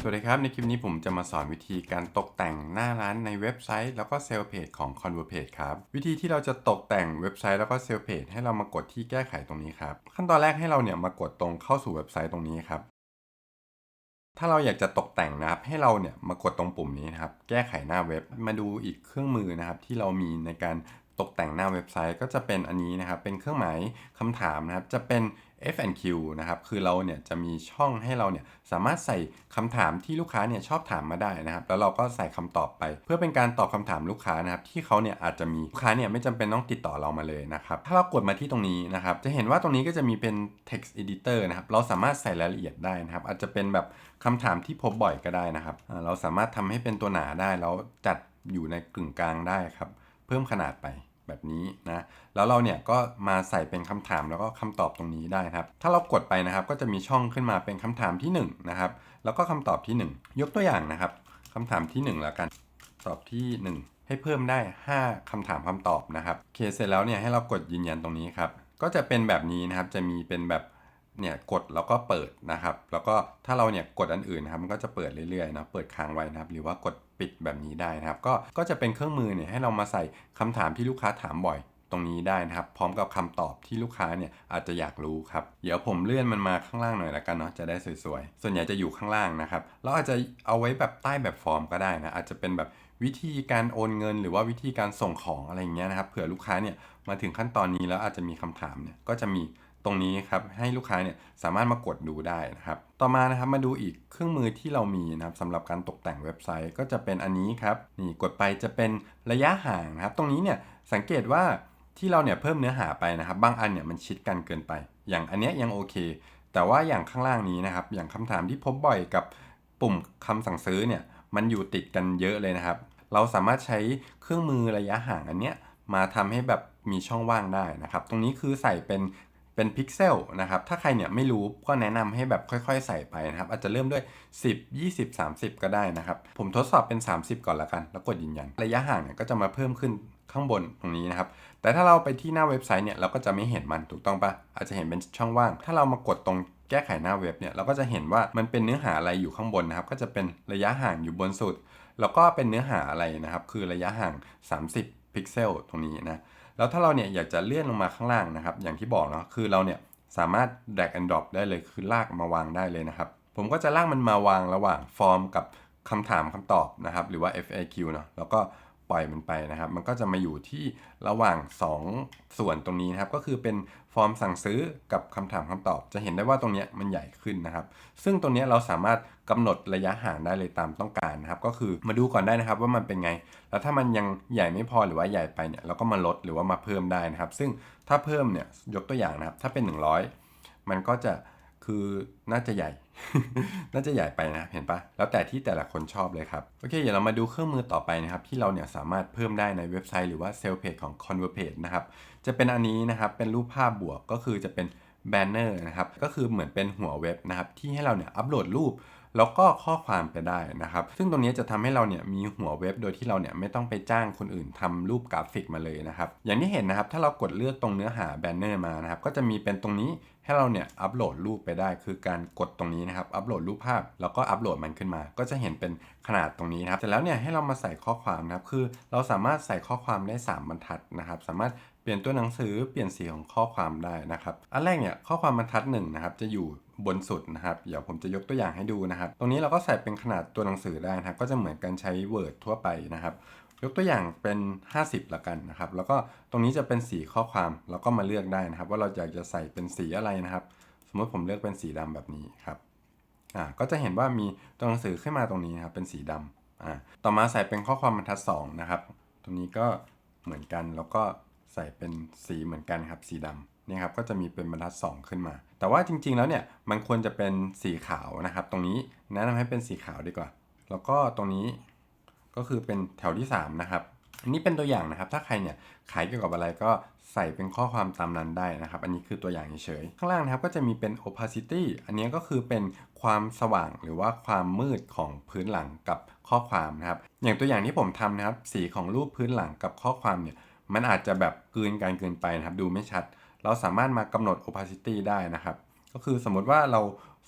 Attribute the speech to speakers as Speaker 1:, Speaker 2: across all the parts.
Speaker 1: สวัสดีครับ ในคลิปนี้ผมจะมาสอนวิธีการตกแต่งหน้าร้านในเว็บไซต์ แล้วก็เซลล์เพจของ Converpage ครับ วิธีที่เราจะตกแต่งเว็บไซต์แล้วก็เซลล์เพจให้เรามากดที่แก้ไขตรงนี้ครับ ขั้นตอนแรกให้เราเนี่ยมากดตรงเข้าสู่เว็บไซต์ตรงนี้ครับ ถ้าเราอยากจะตกแต่งนะครับ ให้เราเนี่ยมากดตรงปุ่มนี้นะครับ แก้ไขหน้าเว็บ มาดูอีกเครื่องมือนะครับที่เรามีในการตกแต่งหน้าเว็บไซต์ก็จะเป็นอันนี้นะครับ เป็นเครื่องหมายคำถามนะครับ จะเป็น F&Q นะครับ คือเราเนี่ยจะมีช่องให้เราเนี่ยสามารถใส่คำถามที่ลูกค้าเนี่ยชอบถามมาได้นะครับ แล้วเราก็ใส่คำตอบไป เพื่อเป็นการตอบคำถามลูกค้านะครับที่เขาเนี่ยอาจจะมีลูกค้าเนี่ยไม่จำเป็นต้องติดต่อเรามาเลยนะครับ ถ้าเรากดมาที่ตรงนี้นะครับ จะเห็นว่าตรงนี้ก็จะมีเป็น text editor นะครับ เราสามารถใส่รายละเอียดได้นะครับ อาจจะเป็นแบบคำถามที่พบบ่อยก็ได้นะครับ เราสามารถทำให้เป็นตัวหนาได้แล้วจัดอยู่ในกึ่งกลางได้ครับ เพิ่มขนาดไป แบบนี้นะ แล้วเราเนี่ยก็มาใส่เป็นคำถามแล้วก็คำตอบตรงนี้ได้ครับ ถ้าเรากดไปนะครับก็จะมีช่องขึ้นมาเป็นคำถามที่1นะครับ แล้วก็คำตอบที่ 1 ยกตัวอย่างนะครับคำถามที่1แล้วกันตอบที่ 1 ให้เพิ่มได้ 5คำถามคำตอบนะครับโอเคเสร็จแล้วเนี่ยให้เรากดยืนยันตรงนี้ครับ ก็จะเป็นแบบนี้นะครับ จะมีเป็นแบบ เนี่ยกดแล้วก็เปิดนะครับ แล้วก็ถ้าเราเนี่ยกดอันอื่นนะครับมันก็จะเปิดเรื่อยๆนะเปิดค้างไว้นะครับ หรือว่ากดปิดแบบนี้ได้นะครับ ก็ก็จะเป็นเครื่องมือเนี่ยให้เรามาใส่คำถามที่ลูกค้าถามบ่อยตรงนี้ได้นะครับ พร้อมกับคำตอบที่ลูกค้าเนี่ยอาจจะอยากรู้ครับ เดี๋ยวผมเลื่อนมันมาข้างล่างหน่อยละกันเนาะจะได้สวยๆ ส่วนใหญ่จะอยู่ข้างล่างนะครับเราอาจจะเอาไว้แบบใต้แบบฟอร์มก็ได้นะอาจจะเป็นแบบวิธีการโอนเงิน หรือว่าวิธีการส่งของอะไรอย่างเงี้ยนะครับเผื่อลูกค้าเนี่ยมาถึงขั้นตอนนี้แล้วอาจจะมีคำถามเนี่ยก็จะมี ตรงนี้ครับให้ลูกค้าเนี่ยสามารถมากดดูได้นะครับต่อมานะครับมาดูอีกเครื่องมือที่เรามีนะครับสำหรับการตกแต่งเว็บไซต์ก็จะเป็นอันนี้ครับนี่กดไปจะเป็นระยะห่างนะครับ ตรงนี้เนี่ยสังเกตว่าที่เราเนี่ยเพิ่มเนื้อหาไปนะครับ บางอันเนี่ยมันชิดกันเกินไป อย่างอันเนี้ยยังโอเค แต่ว่าอย่างข้างล่างนี้นะครับ อย่างคำถามที่พบบ่อยกับปุ่มคำสั่งซื้อเนี่ยมันอยู่ติดกันเยอะเลยนะครับ เราสามารถใช้เครื่องมือระยะห่างอันเนี้ยมาทำให้แบบมีช่องว่างได้นะครับ ตรงนี้คือใส่เป็น เป็นพิกเซลนะครับ ถ้าใครเนี่ยไม่รู้ก็แนะนำให้แบบค่อยๆ ใส่ไปนะครับ อาจจะเริ่มด้วย 10 20 30 ก็ได้นะครับ ผมทดสอบเป็น 30 ก่อนละกัน แล้วกดยืนยัน ระยะห่างเนี่ยก็จะมาเพิ่มขึ้นข้างบนตรงนี้นะครับ แต่ถ้าเราไปที่หน้าเว็บไซต์เนี่ยเราก็จะไม่เห็นมันถูกต้องปะอาจจะเห็นเป็นช่องว่าง ถ้าเรามากดตรงแก้ไขหน้าเว็บเนี่ยเราก็จะเห็นว่ามันเป็นเนื้อหาอะไรอยู่ข้างบนนะครับ ก็จะเป็นระยะห่างอยู่บนสุด แล้วก็เป็นเนื้อหาอะไรนะครับ คือระยะห่าง 30 พิกเซลตรงนี้นะ แล้วถ้าเราเนี่ยอยากจะเลื่อนลงมาข้างล่างนะครับ อย่างที่บอกเนาะคือเราเนี่ยสามารถ drag and drop ได้เลยคือลากมาวางได้เลยนะครับ ผมก็จะลากมันมาวางระหว่างฟอร์มกับคำถามคำตอบนะครับ หรือว่า FAQ เนาะแล้วก็ ปล่อยมันไปนะครับ มันก็จะมาอยู่ที่ระหว่าง 2 ส่วนตรงนี้นะครับ ก็คือเป็นฟอร์มสั่งซื้อกับคำถามคำตอบ จะเห็นได้ว่าตรงเนี้ยมันใหญ่ขึ้นนะครับ ซึ่งตรงเนี้ยเราสามารถกำหนดระยะห่างได้เลยตามต้องการนะครับ ก็คือมาดูก่อนได้นะครับว่ามันเป็นไง แล้วถ้ามันยังใหญ่ไม่พอหรือว่าใหญ่ไปเนี่ยเราก็มาลดหรือว่ามาเพิ่มได้นะครับ ซึ่งถ้าเพิ่มเนี่ยยกตัวอย่างนะครับ ถ้าเป็น 100 มันก็จะคือน่าจะใหญ่ น่าจะใหญ่ไปนะเห็นปะแล้วแต่ที่แต่ละคนชอบเลยครับ โอเค เดี๋ยวเรามาดูเครื่องมือต่อไปนะครับ ที่เราเนี่ยสามารถเพิ่มได้ในเว็บไซต์หรือว่าเซลล์เพจของ Converpage นะครับ จะเป็นอันนี้นะครับ เป็นรูปภาพบวกก็คือจะเป็นแบนเนอร์นะครับ ก็คือเหมือนเป็นหัวเว็บนะครับ ที่ให้เราเนี่ยอัปโหลดรูป แล้วก็ข้อความไปได้นะครับ ซึ่งตรงนี้จะทำให้เราเนี่ยมีหัวเว็บโดยที่เราเนี่ยไม่ต้องไปจ้างคนอื่นทำรูปกราฟิกมาเลยนะครับ อย่างที่เห็นนะครับถ้าเรากดเลือกตรงเนื้อหาแบนเนอร์มานะครับก็จะมีเป็นตรงนี้ให้เราเนี่ยอัปโหลดรูปไปได้ คือการกดตรงนี้นะครับอัปโหลดรูปภาพแล้วก็อัปโหลดมันขึ้นมา ก็จะเห็นเป็นขนาดตรงนี้นะครับเสร็จแล้วเนี่ยให้เรามาใส่ข้อความนะครับคือเราสามารถใส่ข้อความได้ 3 บรรทัดนะครับ สามารถเปลี่ยนตัวหนังสือเปลี่ยนสีของข้อความได้นะครับ อันแรกเนี่ยข้อความบรรทัดหนึ่งนะครับจะอยู่ บนสุดนะครับเดี๋ยวผมจะยกตัวอย่างให้ดูนะครับ ตรงนี้เราก็ใส่เป็นขนาดตัวหนังสือได้นะครับก็จะเหมือนกันใช้ Word ทั่วไปนะครับ ยกตัวอย่างเป็น 50ละกันนะครับ แล้วก็ตรงนี้จะเป็นสีข้อความเราก็มาเลือกได้นะครับ ว่าเราอยากจะใส่เป็นสีอะไรนะครับ สมมติผมเลือกเป็นสีดำแบบนี้ครับอ่าก็จะเห็นว่ามีตัวหนังสือขึ้นมาตรงนี้นะครับเป็นสีดำอ่าต่อมาใส่เป็นข้อความบรรทัด2นะครับ ตรงนี้ก็เหมือนกันแล้วก็ใส่เป็นสีเหมือนกันครับสีดำ นี่ครับก็จะมีเป็นบรรทัด 2 ขึ้นมา แต่ว่าจริงๆแล้วเนี่ยมันควรจะเป็นสีขาวนะครับ ตรงนี้แนะนำให้เป็นสีขาวดีกว่า แล้วก็ตรงนี้ก็คือเป็นแถวที่ 3 นะครับอันนี้เป็นตัวอย่างนะครับ ถ้าใครเนี่ยขายเกี่ยวกับอะไรก็ใส่เป็นข้อความตามนั้นได้นะครับ อันนี้คือตัวอย่างเฉยๆข้างล่างนะครับก็จะมีเป็น opacity อันนี้ก็คือเป็นความสว่างหรือว่าความมืดของพื้นหลังกับข้อความนะครับ อย่างตัวอย่างที่ผมทำนะครับ สีของรูปพื้นหลังกับข้อความเนี่ยมันอาจจะแบบกืนกันเกินไปนะครับ ดูไม่ชัด เราสามารถมากำหนด opacity ได้นะครับ ก็คือสมมติว่าเรา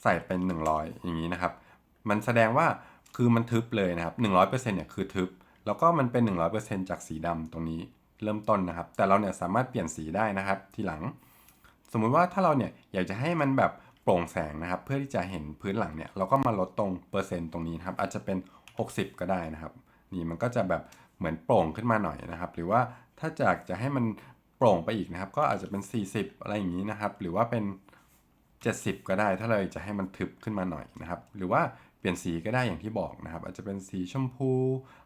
Speaker 1: ใส่เป็น 100 อย่างนี้นะครับ มันแสดงว่าคือมันทึบเลยนะครับ 100%เนี่ยคือทึบ แล้วก็มันเป็น 100%จากสีดำตรงนี้เริ่มต้นนะครับ แต่เราเนี่ยสามารถเปลี่ยนสีได้นะครับ ทีหลัง สมมุติว่าถ้าเราเนี่ยอยากจะให้มันแบบโปร่งแสงนะครับ เพื่อที่จะเห็นพื้นหลังเนี่ยเราก็มาลดตรงเปอร์เซ็นต์ตรงนี้นะครับ อาจจะเป็น 60 ก็ได้นะครับ นี่มันก็จะแบบเหมือนโปร่งขึ้นมาหน่อยนะครับ หรือว่าถ้าจากจะให้มัน โปร่งไปอีกนะครับ ก็อาจจะเป็น 40 อะไรอย่างนี้นะครับ หรือว่าเป็น 70 ก็ได้ ถ้าเราจะให้มันทึบขึ้นมาหน่อยนะครับ หรือว่าเปลี่ยนสีก็ได้อย่างที่บอกนะครับ อาจจะเป็นสีชมพู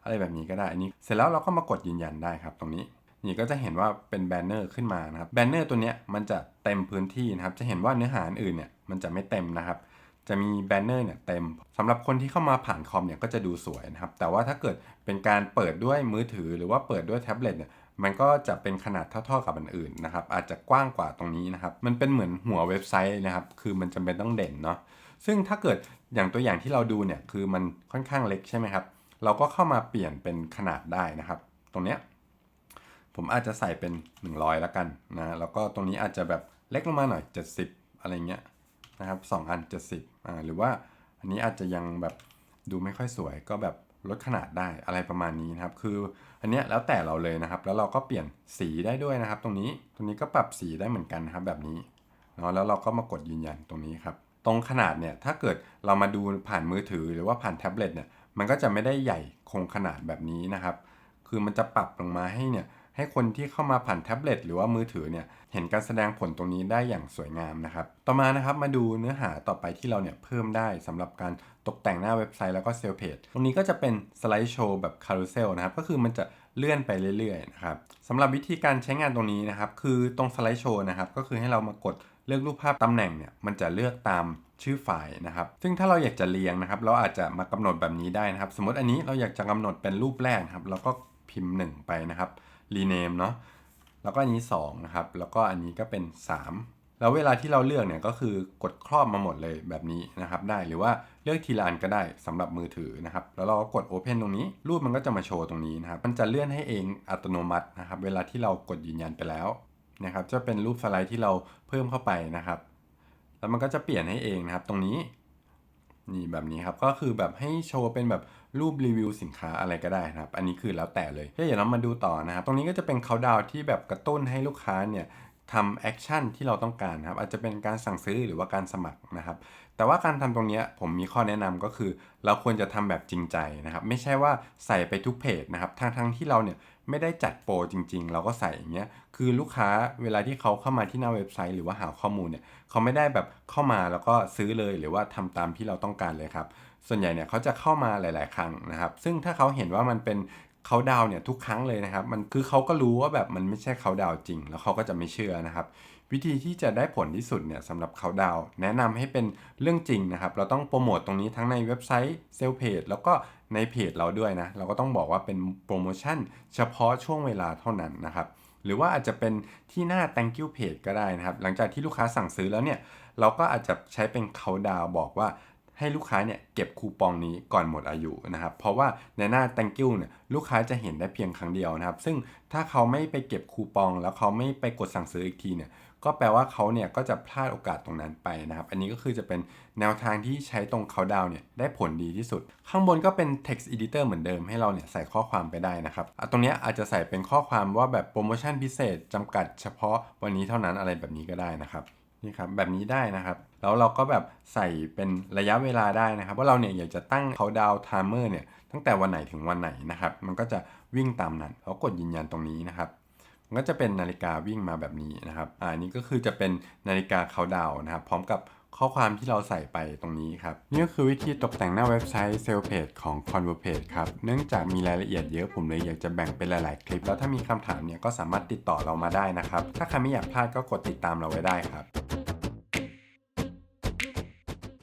Speaker 1: อะไรแบบนี้ก็ได้อันนี้ เสร็จแล้วเราก็มากดยืนยันได้ครับ ตรงนี้นี่ก็จะเห็นว่าเป็นแบนเนอร์ขึ้นมานะครับแบนเนอร์ตัวเนี้ยมันจะเต็มพื้นที่นะครับ จะเห็นว่าเนื้อหาอื่นเนี่ยมันจะไม่เต็มนะครับ จะมีแบนเนอร์เนี่ยเต็มสำหรับคนที่เข้ามาผ่านคอมเนี่ยก็จะดูสวยนะครับ แต่ว่าถ้าเกิดเป็นการเปิดด้วยมือถือหรือว่าเปิดด้วยแท็บเล็ตเนี่ย มันก็จะเป็นขนาดเท่าๆกับอันอื่นนะครับ อาจจะกว้างกว่าตรงนี้นะครับ มันเป็นเหมือนหัวเว็บไซต์นะครับ คือมันจำเป็นต้องเด่นเนาะ ซึ่งถ้าเกิดอย่างตัวอย่างที่เราดูเนี่ย คือมันค่อนข้างเล็กใช่ไหมครับ เราก็เข้ามาเปลี่ยนเป็นขนาดได้นะครับ ตรงเนี้ย ผมอาจจะใส่เป็น 100 แล้วกันนะ แล้วก็ตรงนี้อาจจะแบบเล็กลงมาหน่อย 70 อะไรเงี้ยนะครับ2อัน 70อ่า หรือว่าอันนี้อาจจะยังแบบดูไม่ค่อยสวย ก็แบบ ลดขนาดได้อะไรประมาณนี้นะครับ คืออันเนี้ยแล้วแต่เราเลยนะครับ แล้วเราก็เปลี่ยนสีได้ด้วยนะครับ ตรงนี้ตรงนี้ก็ปรับสีได้เหมือนกันนะครับแบบนี้เนาะแล้วเราก็มากดยืนยันตรงนี้ครับ ตรงขนาดเนี่ยถ้าเกิดเรามาดูผ่านมือถือหรือว่าผ่านแท็บเล็ตเนี่ยมันก็จะไม่ได้ใหญ่คงขนาดแบบนี้นะครับ คือมันจะปรับลงมาให้เนี่ย ให้คนที่เข้ามาผ่านแท็บเล็ตหรือว่ามือถือเนี่ยเห็นการแสดงผลตรงนี้ได้อย่างสวยงามนะครับ ต่อมานะครับมาดูเนื้อหาต่อไปที่เราเนี่ยเพิ่มได้สำหรับการตกแต่งหน้าเว็บไซต์แล้วก็เซลล์เพจตรงนี้ก็จะเป็นสไลด์โชว์แบบคารูเซลนะครับ ก็คือมันจะเลื่อนไปเรื่อยๆนะครับสำหรับวิธีการใช้งานตรงนี้นะครับ คือตรงสไลด์โชว์นะครับ ก็คือให้เรามากดเลือกรูปภาพตำแหน่งเนี่ยมันจะเลือกตามชื่อไฟล์นะครับ ซึ่งถ้าเราอยากจะเรียงนะครับ เราอาจจะมากำหนดแบบนี้ได้นะครับ สมมติอันนี้เราอยากจะกำหนดเป็นรูปแรกครับ เราก็พิมพ์ 1 ไปนะครับ rename เนาะแล้วก็อันนี้2นะครับแล้วก็อันนี้ก็เป็น 3 แล้วเวลาที่เราเลือกเนี่ยก็คือกดครอบมาหมดเลยแบบนี้นะครับได้หรือว่าเลือกทีละอันก็ได้สำหรับมือถือนะครับแล้วเราก็กด Open ตรงนี้ รูปมันก็จะมาโชว์ตรงนี้นะครับมันจะเลื่อนให้เองอัตโนมัตินะครับเวลาที่เรากดยืนยันไปแล้วนะครับจะเป็นรูปสไลด์ที่เราเพิ่มเข้าไปนะครับ แล้วมันก็จะเปลี่ยนให้เองนะครับ ตรงนี้ นี่แบบนี้ครับก็คือแบบให้โชว์เป็นแบบรูปรีวิวสินค้าอะไรก็ได้นะครับ อันนี้คือแล้วแต่เลยเดี๋ยวเรามาดูต่อนะครับ ตรงนี้ก็จะเป็นเขาดาวที่แบบกระตุ้นให้ลูกค้าเนี่ย ทำแอคชั่นที่เราต้องการนะครับอาจจะเป็นการสั่งซื้อหรือว่าการสมัครนะครับ แต่ว่าการทำตรงนี้ผมมีข้อแนะนำก็คือ เราควรจะทำแบบจริงใจนะครับ ไม่ใช่ว่าใส่ไปทุกเพจนะครับทั้งทั้งที่เราเนี่ยไม่ได้จัดโปรจริง ๆ เราก็ใส่อย่างเงี้ยคือลูกค้าเวลาที่เขาเข้ามาที่หน้าเว็บไซต์หรือว่าหาข้อมูลเนี่ยเขาไม่ได้แบบเข้ามาแล้วก็ซื้อเลยหรือว่าทำตามที่เราต้องการเลยครับส่วนใหญ่เนี่ยเขาจะเข้ามาหลาย ๆ ครั้งนะครับ ซึ่งถ้าเขาเห็นว่ามันเป็น เขาดาวเนี่ยทุกครั้งเลยนะครับ มันคือเขาก็รู้ว่าแบบมันไม่ใช่เขาดาวจริง แล้วเขาก็จะไม่เชื่อนะครับ วิธีที่จะได้ผลที่สุดเนี่ยสำหรับเขาดาวแนะนำให้เป็นเรื่องจริงนะครับ เราต้องโปรโมตตรงนี้ทั้งในเว็บไซต์เซลเพจแล้วก็ในเพจเราด้วยนะ เราก็ต้องบอกว่าเป็นโปรโมชั่นเฉพาะช่วงเวลาเท่านั้นนะครับหรือว่าอาจจะเป็นที่หน้า thank you page ก็ได้นะครับ หลังจากที่ลูกค้าสั่งซื้อแล้วเนี่ย เราก็อาจจะใช้เป็นเขาดาวบอกว่า ให้ลูกค้าเนี่ยเก็บคูปองนี้ก่อนหมดอายุนะครับเพราะว่าในหน้า thank you เนี่ยลูกค้าจะเห็นได้เพียงครั้งเดียวนะครับ ซึ่งถ้าเขาไม่ไปเก็บคูปอง แล้วเขาไม่ไปกดสั่งซื้ออีกทีเนี่ยก็แปลว่าเขาเนี่ยก็จะพลาดโอกาสตรงนั้นไปนะครับ อันนี้ก็คือจะเป็นแนวทางที่ใช้ตรงเขาดาวเนี่ยได้ผลดีที่สุด ข้างบนก็เป็น text editor เหมือนเดิมให้เราเนี่ยใส่ข้อความไปได้นะครับตรงเนี้ยอาจจะใส่เป็นข้อความว่าแบบโปรโมชั่นพิเศษจำกัดเฉพาะวันนี้เท่านั้นอะไรแบบนี้ก็ได้นะครับ นี่ครับแบบนี้ได้นะครับ แล้วเราก็แบบใส่เป็นระยะเวลาได้นะครับ ว่าเราเนี่ยอยากจะตั้งเขาดาวไทม์เมอร์เนี่ยตั้งแต่วันไหนถึงวันไหนนะครับ มันก็จะวิ่งตามนั้นเรากดยืนยันตรงนี้นะครับมันก็จะเป็นนาฬิกาวิ่งมาแบบนี้นะครับ อ่านี้ก็คือจะเป็นนาฬิกาเขาดาวนะครับ พร้อมกับ ข้อความที่เราใส่ไปตรงนี้ครับ นี่ก็คือวิธีตกแต่งหน้าเว็บไซต์เซลล์เพจของ Convo Page ครับ เนื่องจากมีรายละเอียดเยอะผมเลยอยากจะแบ่งเป็นหลาย ๆ คลิป แล้วถ้ามีคำถามเนี่ยก็สามารถติดต่อเรามาได้นะครับ ถ้าใครไม่อยากพลาดก็กดติดตามเราไว้ได้ครับ